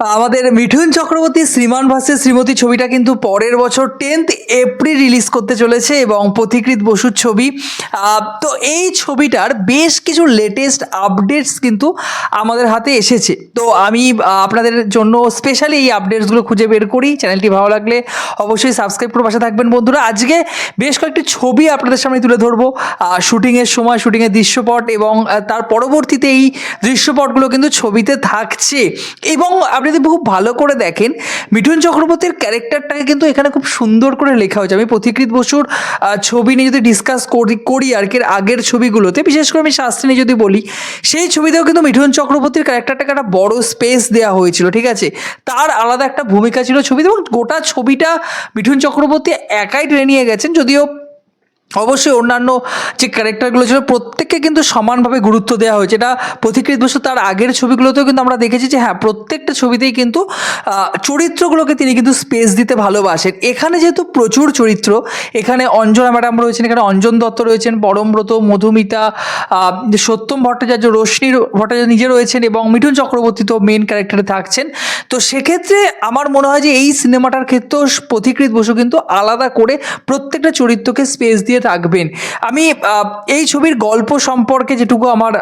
আমাদের মিঠুন চক্রবর্তী, শ্রীমান ভাসে শ্রীমতী ছবিটা কিন্তু পরের বছর টেন্থ এপ্রিল রিলিজ করতে চলেছে এবং পথিকৃত বসুর ছবি। তো এই ছবিটার বেশ কিছু লেটেস্ট আপডেটস কিন্তু আমাদের হাতে এসেছে। তো আমি আপনাদের জন্য স্পেশালি এই আপডেটসগুলো খুঁজে বের করি। চ্যানেলটি ভালো লাগলে অবশ্যই সাবস্ক্রাইব করে পাশে থাকবেন। বন্ধুরা, আজকে বেশ কয়েকটি ছবি আপনাদের সামনে তুলে ধরবো। শুটিংয়ের সময় শুটিংয়ের দৃশ্যপট এবং তার পরবর্তীতে এই দৃশ্যপটগুলো কিন্তু ছবিতে থাকছে। এবং আপনি যদি খুব ভালো করে দেখেন, মিঠুন চক্রবর্তীর ক্যারেক্টারটাকে কিন্তু এখানে খুব সুন্দর করে লেখা হয়েছে। আমি পথিকৃত বসুর ছবি নিয়ে যদি ডিসকাস করি করি আর কি আগের ছবিগুলোতে, বিশেষ করে আমি শাস্ত্রী নিয়ে যদি বলি, সেই ছবিতেও কিন্তু মিঠুন চক্রবর্তীর ক্যারেক্টারটাকে একটা বড় স্পেস দেওয়া হয়েছিল, ঠিক আছে? তার আলাদা একটা ভূমিকা ছিল ছবিতে, এবং গোটা ছবিটা মিঠুন চক্রবর্তী একাই টেনে নিয়ে গেছেন, যদিও অবশ্যই অন্যান্য যে ক্যারেক্টারগুলো ছিল প্রত্যেককে কিন্তু সমানভাবে গুরুত্ব দেওয়া হয়েছে। এটা পথিকৃত বসু তার আগের ছবিগুলোতেও কিন্তু আমরা দেখেছি যে হ্যাঁ প্রত্যেকটা ছবিতেই কিন্তু চরিত্রগুলোকে তিনি কিন্তু স্পেস দিতে ভালোবাসেন। এখানে যেহেতু প্রচুর চরিত্র, এখানে অঞ্জনা ম্যাডাম রয়েছেন, এখানে অঞ্জন দত্ত রয়েছেন, পরমব্রত, মধুমিতা সত্যম ভট্টাচার্য, রশ্মি ভট্টাচার্য নিজে রয়েছেন এবং মিঠুন চক্রবর্তী তো মেন ক্যারেক্টারে থাকছেন। তো সেক্ষেত্রে আমার মনে হয় যে এই সিনেমাটার ক্ষেত্রেও পথিকৃত বসু কিন্তু আলাদা করে প্রত্যেকটা চরিত্রকে স্পেস দিয়ে থাকবেন। আমি এই ছবির গল্প সম্পর্কে যেটুকু আমার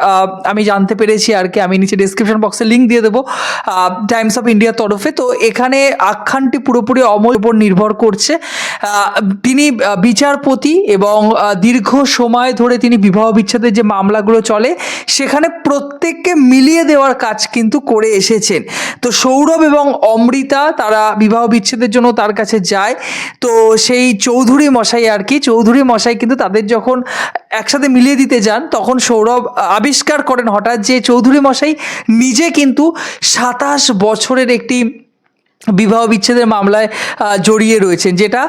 আমি জানতে পেরেছি আর কি, আমি নিচে ডিসক্রিপশন বক্সে লিঙ্ক দিয়ে দেবো টাইমস অফ ইন্ডিয়ার তরফে। তো এখানে আখ্যানটি পুরোপুরি অমল উপর নির্ভর করছে। তিনি বিচারপতি এবং দীর্ঘ সময় ধরে তিনি বিবাহ বিচ্ছেদের যে মামলাগুলো চলে, সেখানে প্রত্যেককে মিলিয়ে দেওয়ার কাজ কিন্তু করে এসেছেন। তো সৌরভ এবং অমৃতা তারা বিবাহ বিচ্ছেদের জন্য তার কাছে যায়। তো সেই চৌধুরী মশাই আর কি, চৌধুরী মশাই কিন্তু তাদের যখন একসাথে মিলিয়ে দিতে যান, তখন সৌরভ আবিষ্কার করেন হঠাৎ যে চৌধুরী মশাই নিজে কিন্তু সাতাশ বছরের একটি বিবাহ বিচ্ছেদের মামলায় জড়িয়ে রয়েছেন, যেটা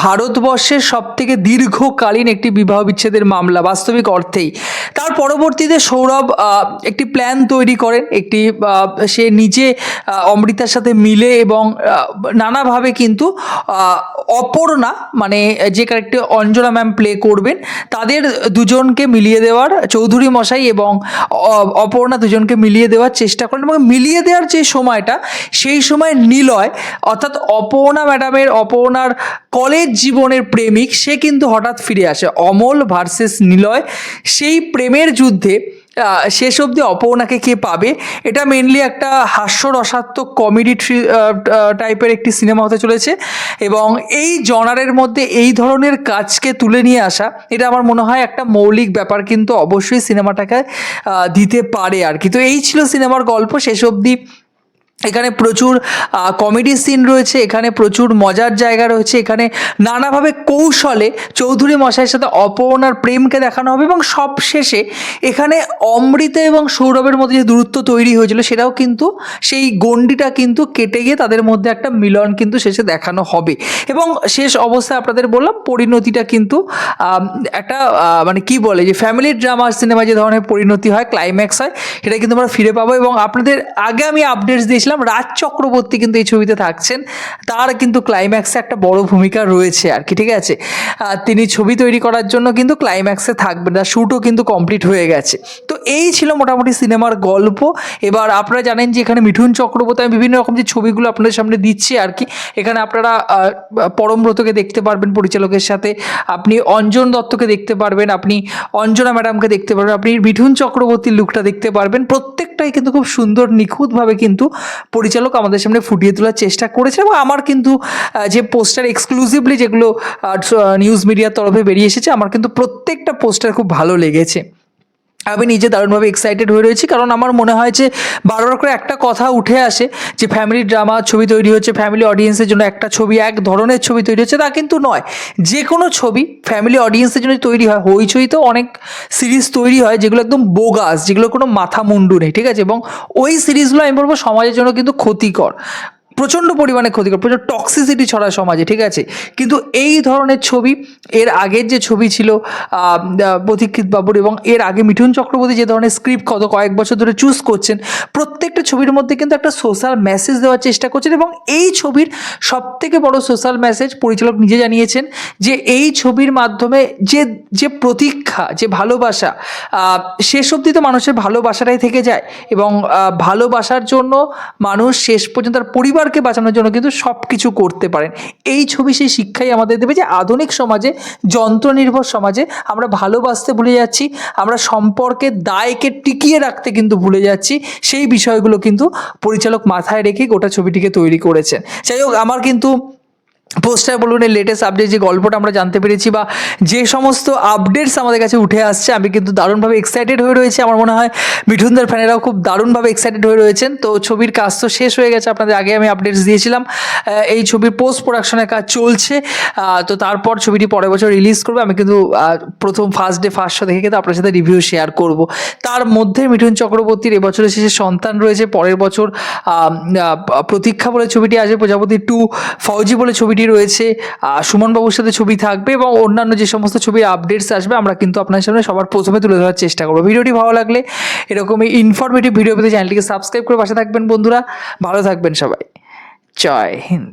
ভারতবর্ষের সব থেকে দীর্ঘকালীন একটি বিবাহ বিচ্ছেদের মামলা বাস্তবিক অর্থেই। তার পরবর্তীতে সৌরভ একটি প্ল্যান তৈরি করেন, একটি সে নিজে অমৃতার সাথে মিলে এবং নানাভাবে কিন্তু অপর্ণা মানে যে ক্যারেক্টার অঞ্জনা ম্যাম প্লে করবেন, তাদের দুজনকে মিলিয়ে দেওয়ার, চৌধুরী মশাই এবং অপর্ণা দুজনকে মিলিয়ে দেওয়ার চেষ্টা করেন এবং মিলিয়ে দেওয়ার যে সময়টা, সেই সময় নিলয় অর্থাৎ অপর্ণা ম্যাডামের, অপর্ণার কলেজ জীবনের প্রেমিক, সে কিন্তু হঠাৎ ফিরে আসে। অমল ভার্সেস নিলয়, সেই প্রেমের যুদ্ধে শেষ অবধি অপর্ণাকে কে পাবে? এটা মেনলি একটা হাস্যরসাত্মক কমেডি টাইপের একটি সিনেমা হতে চলেছে। এবং এই জনারের মধ্যে এই ধরনের কাজকে তুলে নিয়ে আসা, এটা আমার মনে হয় একটা মৌলিক ব্যাপার কিন্তু অবশ্যই সিনেমাটাকে দিতে পারে আর কি। তো এই ছিল সিনেমার গল্প। শেষ অবধি এখানে প্রচুর কমেডি সিন রয়েছে, এখানে প্রচুর মজার জায়গা রয়েছে, এখানে নানাভাবে কৌশলে চৌধুরী মশাইয়ের সাথে অপর্ণার প্রেমকে দেখানো হবে এবং সব শেষে এখানে অমৃত এবং সৌরভের মধ্যে যে দূরত্ব তৈরি হয়েছিল সেটাও কিন্তু সেই গণ্ডিটা কিন্তু কেটে গিয়ে তাদের মধ্যে একটা মিলন কিন্তু শেষে দেখানো হবে। এবং শেষ অবস্থায় আপনাদের বললাম, পরিণতিটা কিন্তু একটা মানে কি বলে যে ফ্যামিলি ড্রামা সিনেমা যে ধরনের পরিণতি হয় ক্লাইম্যাক্স হয়, সেটা কিন্তু আমরা ফিরে পাবো এবং আপনাদের আগে আমি আপডেটস দিয়েছিলাম রাজ চক্রবর্তী কিন্তু এই ছবিতে থাকছেন। তার কিন্তু ক্লাইম্যাক্সে একটা বড় ভূমিকা রয়েছে আর কি, ঠিক আছে? তিনি ছবি তৈরি করার জন্য কিন্তু ক্লাইম্যাক্সে থাকবেন তার শ্যুটও কিন্তু কমপ্লিট হয়ে গেছে। তো এই ছিল মোটামুটি সিনেমার গল্প। এবার আপনারা জানেন যে এখানে মিঠুন চক্রবর্তী, আমি বিভিন্ন রকম যে ছবিগুলো আপনাদের সামনে দিচ্ছি আর কি, এখানে আপনারা পরমব্রতকে দেখতে পারবেন পরিচালকের সাথে, আপনি অঞ্জন দত্তকে দেখতে পারবেন, আপনি অঞ্জনা ম্যাডামকে দেখতে পারবেন, আপনি মিঠুন চক্রবর্তীর লুকটা দেখতে পারবেন। প্রত্যেকটাই কিন্তু খুব সুন্দর, নিখুঁতভাবে কিন্তু পরিচালক আমাদের সামনে ফুটিয়ে তোলার চেষ্টা করেছে এবং আমার কিন্তু যে পোস্টার এক্সক্লুসিভলি যেগুলো নিউজ মিডিয়ার তরফে বেরিয়ে এসেছে, আমার কিন্তু প্রত্যেকটা পোস্টার খুব ভালো লেগেছে। আমি নিজে দারুণভাবে এক্সাইটেড হয়ে রয়েছি, কারণ আমার মনে হয় যে বারবার করে একটা কথা উঠে আসে যে ফ্যামিলি ড্রামা ছবি তৈরি হচ্ছে ফ্যামিলি অডিয়েন্সের জন্য একটা ছবি, এক ধরনের ছবি তৈরি হচ্ছে, তা কিন্তু নয়। যে কোনো ছবি ফ্যামিলি অডিয়েন্সের জন্য তৈরি হয়। হইচই তো অনেক সিরিজ তৈরি হয় যেগুলো একদম বোগাস যেগুলো কোনো মাথা মুন্ডু নেই, ঠিক আছে? এবং ওই সিরিজগুলো আমি বলব সমাজের জন্য কিন্তু ক্ষতিকর। প্রচণ্ড পরিমাণে ক্ষতিকর প্রচুর টক্সিসিটি ছড়া সমাজে ঠিক আছে? কিন্তু এই ধরনের ছবি এর আগের যে ছবি ছিল আহ, বাবুর এবং এর আগে মিঠুন চক্রবর্তী যে ধরনের স্ক্রিপ্ট কত কয়েক বছর ধরে চুজ করছেন প্রত্যেকটা ছবির মধ্যে কিন্তু একটা সোশ্যাল মেসেজ দেওয়ার চেষ্টা করছেন এবং এই ছবির সব থেকে বড় সোশ্যাল মেসেজ পরিচালক নিজে জানিয়েছেন যে এই ছবির মাধ্যমে যে যে প্রতীক্ষা যে ভালোবাসা শেষ অবধি তো মানুষের ভালোবাসাটাই থেকে যায় এবং ভালোবাসার জন্য মানুষ শেষ পর্যন্ত তার পরিবারকে বাঁচানোর জন্য কিন্তু সব কিছু করতে পারেন। এই ছবি সেই শিক্ষাই আমাদের দেবে যে আধুনিক সমাজে, যন্ত্রনির্ভর সমাজে আমরা ভালোবাসতে ভুলে যাচ্ছি, আমরা সম্পর্কে দায়কে টিকিয়ে রাখতে কিন্তু ভুলে যাচ্ছি, সেই বিষয়গুলো কিন্তু পরিচালক মাথায় রেখে গোটা ছবিটিকে তৈরি করেছেন। যাই হোক, আমার কিন্তু পোস্টার বলুন এই লেটেস্ট আপডেট যে গল্পটা আমরা জানতে পেরেছি বা যে সমস্ত আপডেটস আমাদের কাছে উঠে আসছে, আমি কিন্তু দারুণভাবে এক্সাইটেড হয়ে রয়েছে। আমার মনে হয় মিঠুনদার ফ্যানেরাও খুব দারুণভাবে এক্সাইটেড হয়ে রয়েছেন। তো ছবির কাজ তো শেষ হয়ে গেছে, আপনাদের আগে আমি আপডেটস দিয়েছিলাম। এই ছবির পোস্ট প্রোডাকশনের কাজ চলছে। তো তারপর ছবিটি পরের বছর রিলিজ করবে। আমি কিন্তু প্রথম ফার্স্ট ডে ফার্স্ট শো দেখে কিন্তু আপনার সাথে রিভিউ শেয়ার করব। তার মধ্যে মিঠুন চক্রবর্তীর এবছরের শেষে সন্তান রয়েছে। পরের বছর প্রতীক্ষা বলে ছবিটি আসবে। প্রজাপতি টু ফৌজি বলে ছবিটি রয়েছে সুমনবাবুর সাথে ছবি থাকবে এবং অন্যান্য যে সমস্ত ছবির আপডেটস আসবে, আমরা কিন্তু আপনার সামনে সবার প্রথমে তুলে ধরার চেষ্টা করব। ভিডিওটি ভালো লাগলে এরকমই ইনফরমেটিভ ভিডিও পেতে চ্যানেলটিকে সাবস্ক্রাইব করে পাশে থাকবেন বন্ধুরা। ভালো থাকবেন সবাই। জয় হিন্দ।